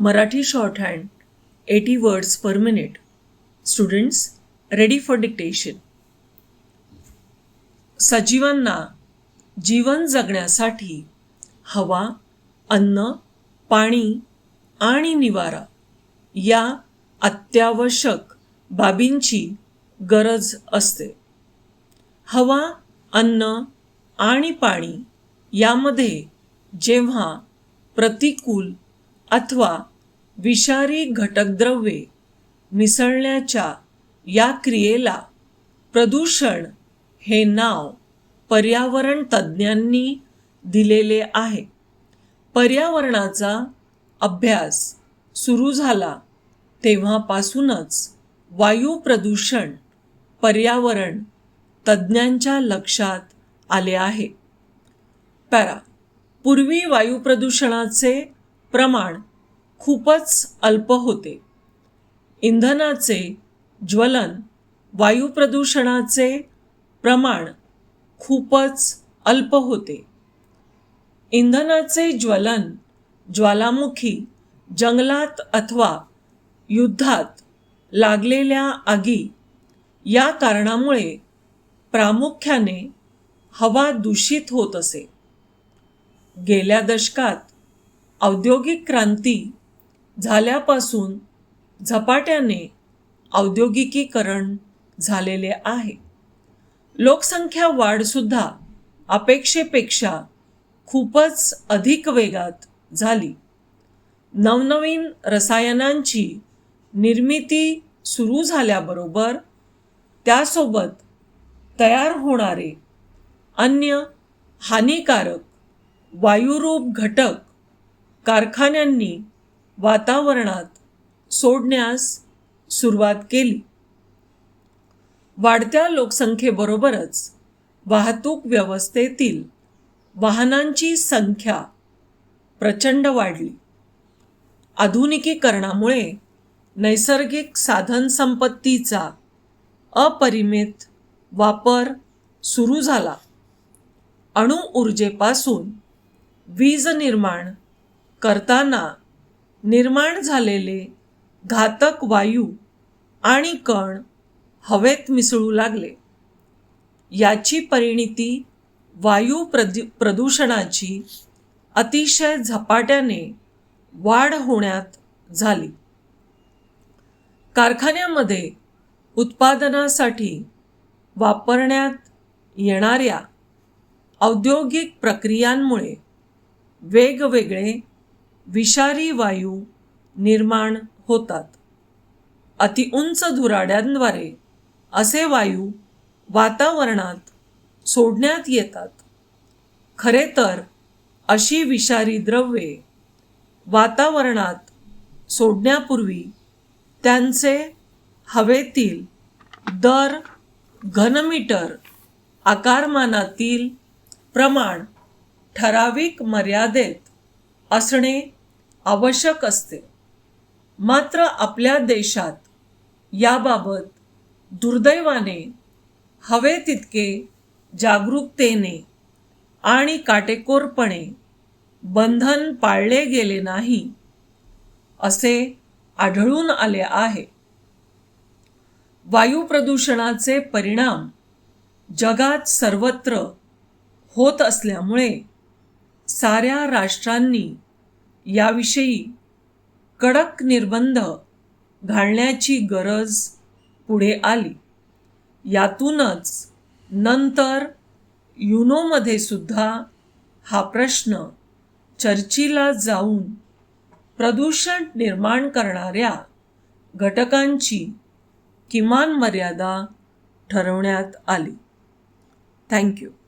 Marathi shorthand 80 words per minute. Students, ready for dictation. सजीवांना जीवन जगण्यासाठी हवा अन्न पाणी आणि निवारा या अत्यावश्यक बाबींची गरज असते हवा अन्न आणि पाणी यामध्ये जेव्हा प्रतिकूल अथवा विषारी घटकद्रव्ये मिसळण्याच्या या क्रियेला प्रदूषण हे नाव पर्यावरण तज्ज्ञांनी दिलेले आहे. पर्यावरणाचा अभ्यास सुरू झाला तेव्हापासूनच वायू प्रदूषण पर्यावरण तज्ज्ञांच्या लक्षात आले आहे. पॅरा पूर्वी वायू प्रदूषणाचे प्रमाण खूपच अल्प होते. इंधनाचे ज्वलन वायू प्रदूषणाचे प्रमाण खूपच अल्प होते. इंधनाचे ज्वलन ज्वालामुखी जंगलात अथवा युद्धात लागलेल्या आगी या कारणामुळे प्रामुख्याने हवा दूषित होत असे. गेल्या दशकात औद्योगिक क्रांती झाल्यापासून झपाट्याने औद्योगिकीकरण झालेले आहे. लोकसंख्या वाढसुद्धा अपेक्षेपेक्षा खूपच अधिक वेगात झाली. नवनवीन रसायनांची निर्मिती सुरू झाल्याबरोबर त्यासोबत तयार होणारे अन्य हानिकारक वायुरूप घटक कारखान्यांनी वातावरणात सोडण्यास सुरुवात केली. वाढत्या लोकसंख्येबरोबरच वाहतूक व्यवस्थेतील वाहनांची संख्या प्रचंड वाढली. आधुनिकीकरणामुळे नैसर्गिक साधनसंपत्तीचा अपरिमित वापर सुरू झाला. अणुऊर्जेपासून वीज निर्माण करताना निर्माण झालेले घातक वायू आणि कण हवेत मिसळू लागले. याची परिणिती वायू प्रदू प्रदूषणाची अतिशय झपाट्याने वाढ होण्यात झाली. कारखान्यामध्ये उत्पादनासाठी वापरण्यात येणाऱ्या औद्योगिक प्रक्रियांमुळे वेगवेगळे विषारी वायू निर्माण होतात. अतिउंच धुराड्यांद्वारे असे वायू वातावरणात सोडण्यात येतात. खरे तर अशी विषारी द्रव्ये वातावरणात सोडण्यापूर्वी त्यांचे हवेतील दर घनमीटर आकारमानातील प्रमाण ठराविक मर्यादेत असणे आवश्यक असते. मात्र आपल्या देशात याबाबत दुर्दैवाने हवे तितके जागरूकतेने आणि काटेकोरपणे बंधन पाळले गेले नाही असे आढळून आले आहे. वायू प्रदूषणाचे परिणाम जगात सर्वत्र होत असल्यामुळे साऱ्या राष्ट्रांनी याविषयी कडक निर्बंध घालण्याची गरज पुढे आली. यातूनच नंतर युनोमध्ये सुद्धा हा प्रश्न चर्चीला जाऊन प्रदूषण निर्माण करणाऱ्या घटकांची किमान मर्यादा ठरवण्यात आली. थँक्यू